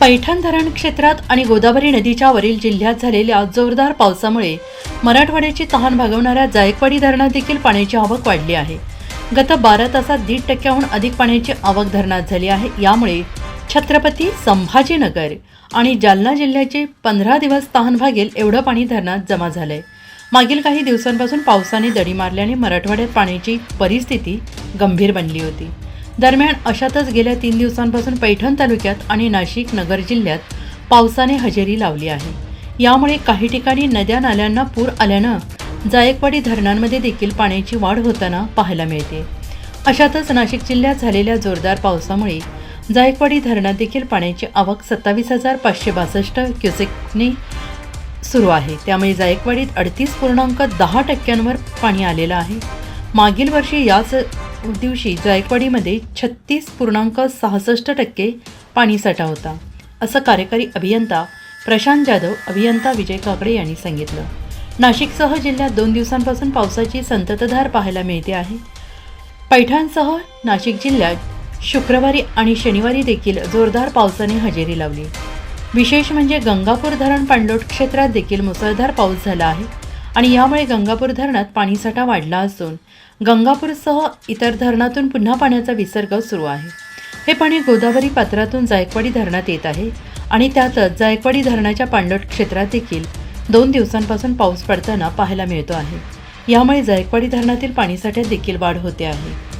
पैठण धरण क्षेत्रात आणि गोदावरी नदीच्या वरील जिल्ह्यात झालेल्या जोरदार पावसामुळे मराठवाड्याची तहान भागवणाऱ्या जायकवाडी धरणात देखील पाण्याची आवक वाढली आहे. गत बारा तासात दीड टक्क्याहून अधिक पाण्याची आवक धरणात झाली आहे. यामुळे छत्रपती संभाजीनगर आणि जालना जिल्ह्याचे पंधरा दिवस तहान भागेल एवढं पाणी धरणात जमा झालंय. मागील काही दिवसांपासून पावसाने दडी मारल्याने मराठवाड्यात पाण्याची परिस्थिती गंभीर बनली होती. दरम्यान अशातच गेल्या तीन दिवसांपासून पैठण तालुक्यात आणि नाशिक नगर जिल्ह्यात पावसाने हजेरी लावली आहे. यामुळे काही ठिकाणी नद्या नाल्यांना पूर आल्यानं जायकवाडी धरणांमध्ये देखील पाण्याची वाढ होताना पाहायला मिळते. अशातच नाशिक जिल्ह्यात झालेल्या जोरदार पावसामुळे जायकवाडी धरणात देखील पाण्याची आवक सत्तावीस हजार पाचशे बासष्ट क्युसेकने सुरू आहे. त्यामुळे जायकवाडीत अडतीस पूर्णांक दहा टक्क्यांवर पाणी आलेलं आहे. मागील वर्षी याच दिवशी जायकवाडीमध्ये छत्तीस पूर्णांक सहासष्ट टक्के पाणीसाठा होता असं कार्यकारी अभियंता प्रशांत जाधव अभियंता विजय काकडे यांनी सांगितलं. नाशिकसह जिल्ह्यात दोन दिवसांपासून पावसाची संततधार पाहायला मिळते आहे. पैठणसह नाशिक जिल्ह्यात शुक्रवारी आणि शनिवारी देखील जोरदार पावसाने हजेरी लावली. विशेष म्हणजे गंगापूर धरण पाणलोट क्षेत्रात देखील मुसळधार पाऊस झाला आहे. आणि यामुळे गंगापूर धरणात पाणीसाठा वाढला असून गंगापूरसह इतर धरणातून पुन्हा पाण्याचा विसर्ग सुरू आहे. हे पाणी गोदावरी पात्रातून जायकवाडी धरणात येत आहे आणि त्यातच जायकवाडी धरणाच्या पाणलोट क्षेत्रात देखील दोन दिवसांपासून पाऊस पडताना पाहायला मिळतो आहे. यामुळे जायकवाडी धरणातील पाणीसाठ्यात देखील वाढ होते आहे.